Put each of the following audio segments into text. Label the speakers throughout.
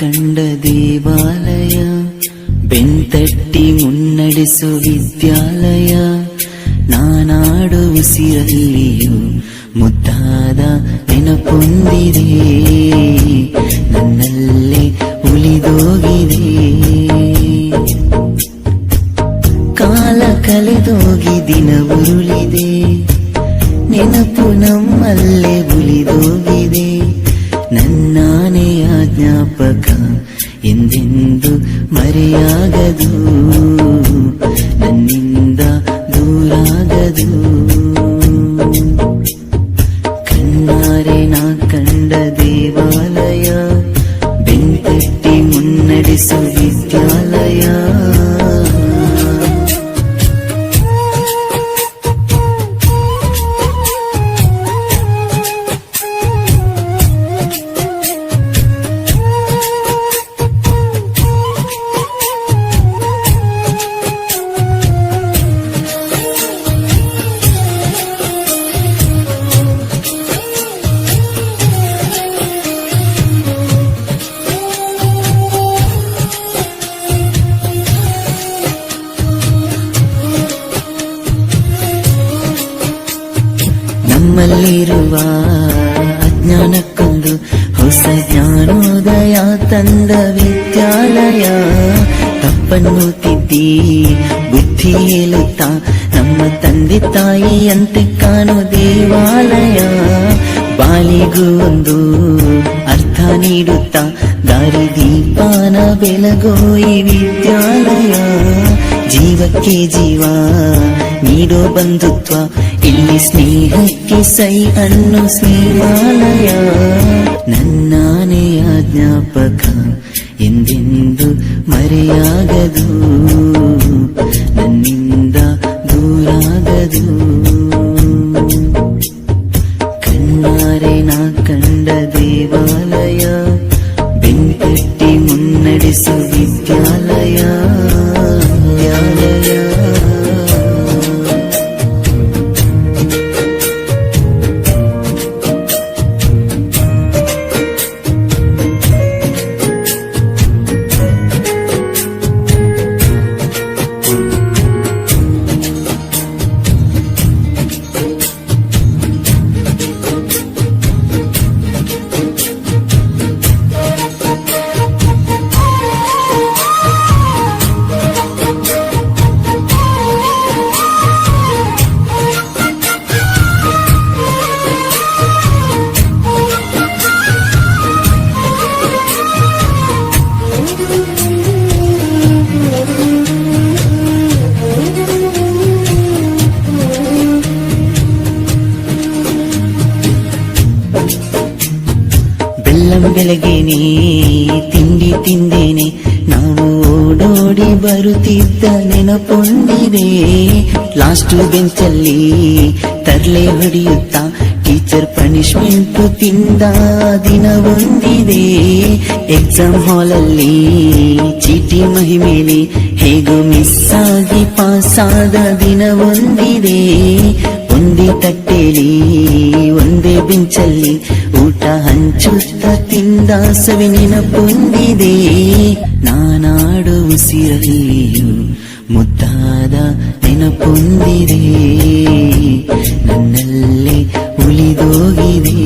Speaker 1: കണ്ട ദേവാലയ ಬೆಂತಟ್ಟಿ ಮುನ್ನಡೆಸು ವಿದ್ಯಾಲಯ ನಾನಾಡು ಉಸಿರಲ್ಲಿಯೂ ಮುದ್ದಾದ ನೆನಪೊಂದಿದೆ. ನನ್ನಲ್ಲೇ ಉಳಿದೋಗಿದೆ. ಕಾಲ ಕಳೆದೋಗಿ ದಿನ ಉರುಳಿದೆ. ನೆನಪು ನಮ್ಮಲ್ಲೇ ಉಳಿದೋಗಿದೆ. ನನ್ನಾನೆಯ ಜ್ಞಾಪಕ ಎಂದೆಂದು ಮರೆಯಾಗದು. ನನ್ನಿಂದ ದೂರಾಗದು. some ನಮ್ಮಲ್ಲಿರುವ ಅಜ್ಞಾನಕ್ಕೊಂದು ಹೊಸ ಜ್ಞಾನೋದಯ ತಂದ ವಿದ್ಯಾಲಯ. ತಪ್ಪನ್ನು ತಿದ್ದಿ, ಬುದ್ಧಿ ಹೇಳುತ್ತಾ, ನಮ್ಮ ತಂದೆ ತಾಯಿಯಂತೆ ಕಾಣೋ ದೇವಾಲಯ. ಬಾಲಿಗೂ ಒಂದು ಅರ್ಥ ನೀಡುತ್ತಾ, ದಾರಿ ದೀಪಾನ ಬೆಳಗೋ ಈ ವಿದ್ಯಾಲಯ. ಜೀವಕ್ಕೆ ಜೀವ ನೀಡೋ ಬಂಧುತ್ವ ಇಲ್ಲಿ ಸ್ನೇಹಕ್ಕೆ ಸೈ ಅನ್ನೋ ಸ್ನೇಹಾಲಯ. ನನ್ನಾನೆಯ ಜ್ಞಾಪಕ ಎಂದೆಂದು ಮರೆಯಾಗದು. ಓಡೋಡಿ ಬರುತ್ತಿದ್ದ ನೆನಪೊಂದಿದೆ ಲಾಸ್ಟ್ ಬೆಂಚಲ್ಲಿ ತರ್ಲೆ ಹೊಡೆಯುತ್ತ ಟೀಚರ್ ಪನಿಷ್ಮೆಂಟ್ ತಿಂದ ದಿನ ಬಂದಿದೆ ಎಕ್ಸಾಮ್ ಹಾಲಲ್ಲಿ ಚೀಟಿ ಮಹಿಮೇಲೆ ಹೇಗೋ ಮಿಸ್ ಆಗಿ ಪಾಸ್ ಆದ ದಿನ ಒಂದಿದೆ ಒಂದೇ ತಟ್ಟೆಲಿ, ಒಂದೇ ಬೆಂಚಲ್ಲಿ ಊಟ ಹಂಚುತ್ತ ತಿಂದ ಸವಿ ನೆನಪೊಂದಿದೆ. ನಾನಾಡು ಉಸಿರಲ್ಲಿಯೂ ಮುದ್ದಾದ ನೆನಪೊಂದಿದೆ. ನನ್ನಲ್ಲೇ ಉಳಿದೋಗಿದೆ.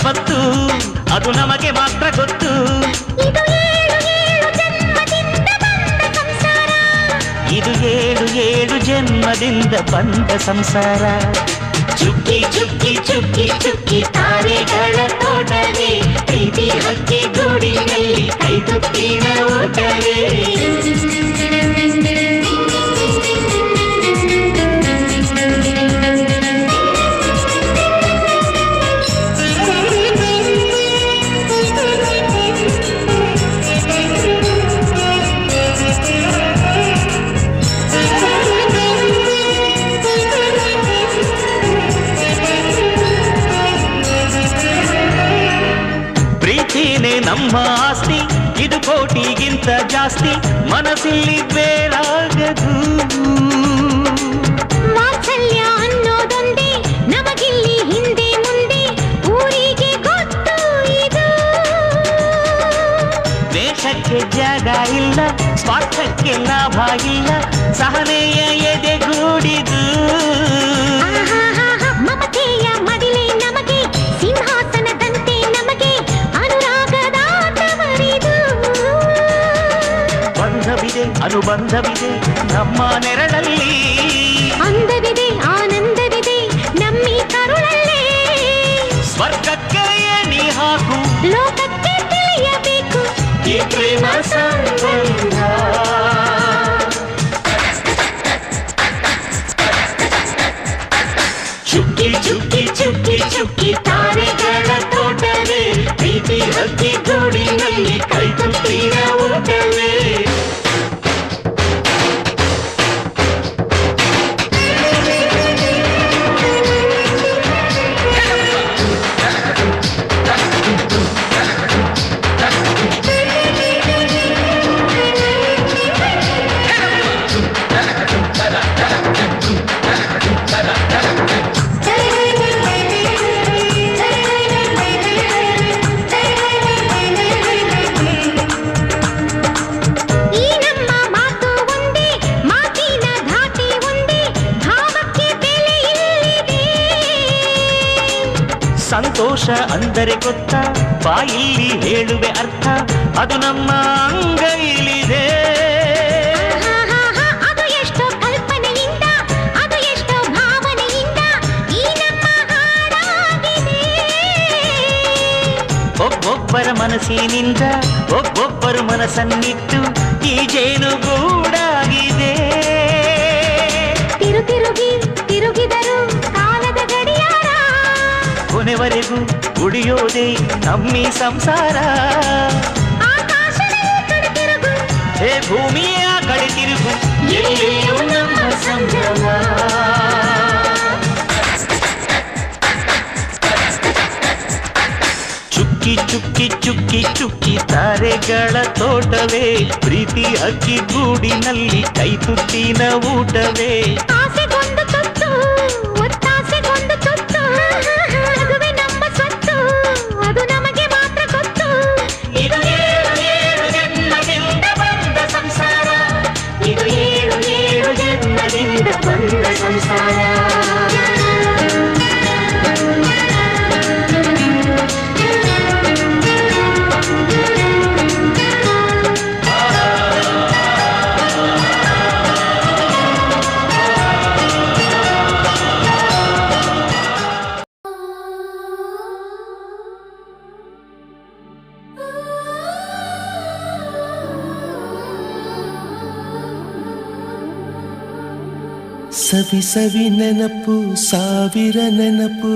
Speaker 2: ಸ್ವತ್ತು ಅದು ನಮಗೆ ಮಾತ್ರ ಗೊತ್ತು.
Speaker 3: ಇದು ಏಳು ಏಳು ಜನ್ಮದಿಂದ ಬಂದ ಸಂಸಾರ.
Speaker 2: ಚುಕ್ಕಿ ಚುಕ್ಕಿ ಚುಕ್ಕಿ ಚುಕ್ಕಿ ತಾರೆಗಳ ತೋಟವೇ. ಪ್ರೀತಿ ಹಕ್ಕಿ ಗೂಡಿನಲ್ಲಿ ಕೈ ಊಟವೇ ಪ್ರೀತಿನೇ ನಮ್ಮ ಆಸ್ತಿ ಇದು ಕೋಟಿಗಿಂತ ಜಾಸ್ತಿ ಮನಸ್ಸಿಲ್ಲಿ ಬೇರಾಗದು
Speaker 3: ವಾತ್ಸಲ್ಯ ಅನ್ನೋದೊಂದೇ ನಮಗಿಲ್ಲಿ ಹಿಂದೆ ಮುಂದೆ ಊರಿಗೆ ಗೊತ್ತು ಇದು.
Speaker 2: ದೇಶಕ್ಕೆ ಜಾಗ ಇಲ್ಲ ಸ್ವಾರ್ಥಕ್ಕೆ ಲಾಭ ಇಲ್ಲ ಸಹನೆಯ ಎದೆಗೂಡಿದು ಬಂಧವಿದೆ ಅನುಬಂಧವಿದೆ ನಮ್ಮ ನೆರಳಲ್ಲಿ
Speaker 3: ಅಂದವಿದೆ ಆನಂದವಿದೆ ನಮ್ಮಿ ಕರುಳಲ್ಲೇ
Speaker 2: ಸ್ವರ್ಗಕ್ಕೆ ಎಣಿ ಹಾಕು
Speaker 3: ಲೋಕಕ್ಕೆ ತಿಳಿಯಬೇಕು
Speaker 2: ಈ ಪ್ರೇಮ ಸಂಬಂಧ ಅಂದರೆ ಗೊತ್ತ? ಬಾಯಿಲ್ಲಿ ಹೇಳುವೆ ಅರ್ಥ. ಅದು ನಮ್ಮ ಅಂಗೈಲಿದೆ. ಒಬ್ಬೊಬ್ಬರ ಮನಸ್ಸಿನಿಂದ ಒಬ್ಬೊಬ್ಬರು ಮನಸ್ಸನ್ನಿಟ್ಟು ಈ ಜೇನು ಕೊನೆವರೆಗೂ ಉಳಿಯೋದೇ ನಮ್ಮಿ ಸಂಸಾರ
Speaker 3: ಆಕಾಶದ ಈ ಕಡೆ ತಿರುಗು
Speaker 2: ಹೇ ಭೂಮಿಯ ಕಡೆ ತಿರುಗು ಎಲ್ಲೆಲ್ಲೂ ನಮ್ಮ ಸಂಭ್ರಮ ಚುಕ್ಕಿ ಚುಕ್ಕಿ ಚುಕ್ಕಿ ಚುಕ್ಕಿ ತಾರೆಗಳ ತೋಟವೇ ಪ್ರೀತಿ ಅಕ್ಕಿ ಗೂಡಿನಲ್ಲಿ ಕೈತುತ್ತಿನ ಊಟವೇ
Speaker 4: ಸವಿ ಸವಿ ನೆನಪು ಸಾವಿರ ನೆನಪು.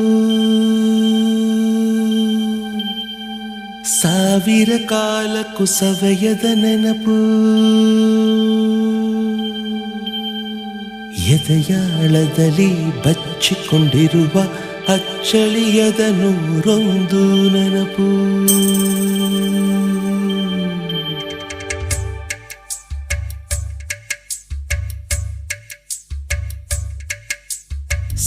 Speaker 4: ಸಾವಿರ ಕಾಲಕ್ಕೂ ಸವೆಯದ ನೆನಪು. ಎದೆಯಾಳದಲ್ಲಿ ಬಚ್ಚಿಕೊಂಡಿರುವ ಅಚ್ಚಳಿಯದ ನೂರೊಂದು ನೆನಪು.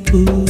Speaker 4: ನೆನಪು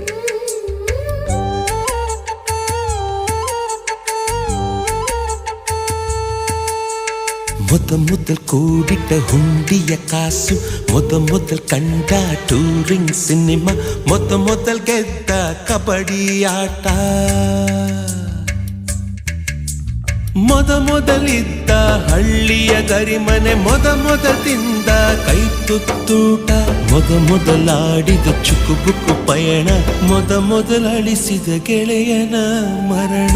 Speaker 4: ಮೊದಲ್ ಕೂಡಿಟ್ಟ ಹುಂಡಿಯ ಕಾಸು ಮೊದಲ್ ಕಂಡ ಟೂರಿಂಗ್ ಸಿನಿಮಾ ಮೊದ ಮೊದಲ್ ಗೆದ್ದ ಕಬಡ್ಡಿ ಆಟ ಮೊದ ಮೊದಲಿದ್ದ ಹಳ್ಳಿಯ ಗರಿಮನೆ ಮೊದ ಮೊದಲಿಂದ ಕೈ ತುತ್ತೂಟ ಮೊದ ಮೊದಲಾಡಿದ ಚುಕುಬುಕು ಪಯಣ ಮೊದ ಗೆಳೆಯನ ಮರಣ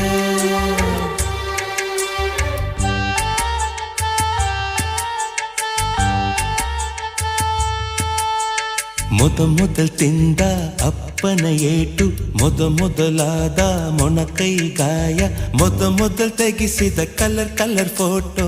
Speaker 4: ಮೊದ ಮೊದಲ್ ತಿಂದ ಅಪ್ಪನ ಏಟು ಮೊದ ಮೊದಲಾದ ಮೊಣಕೈ ಗಾಯ ಮೊದ ಮೊದಲ್ ತೆಗಿಸಿದ ಕಲರ್ ಕಲರ್ ಫೋಟೋ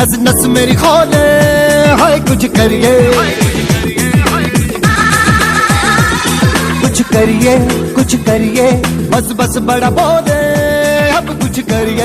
Speaker 5: नस नस मेरी खोले, हाय कुछ करिए। कुछ करिए कुछ करिए, बस बस बड़ा बोले, अब कुछ करिए।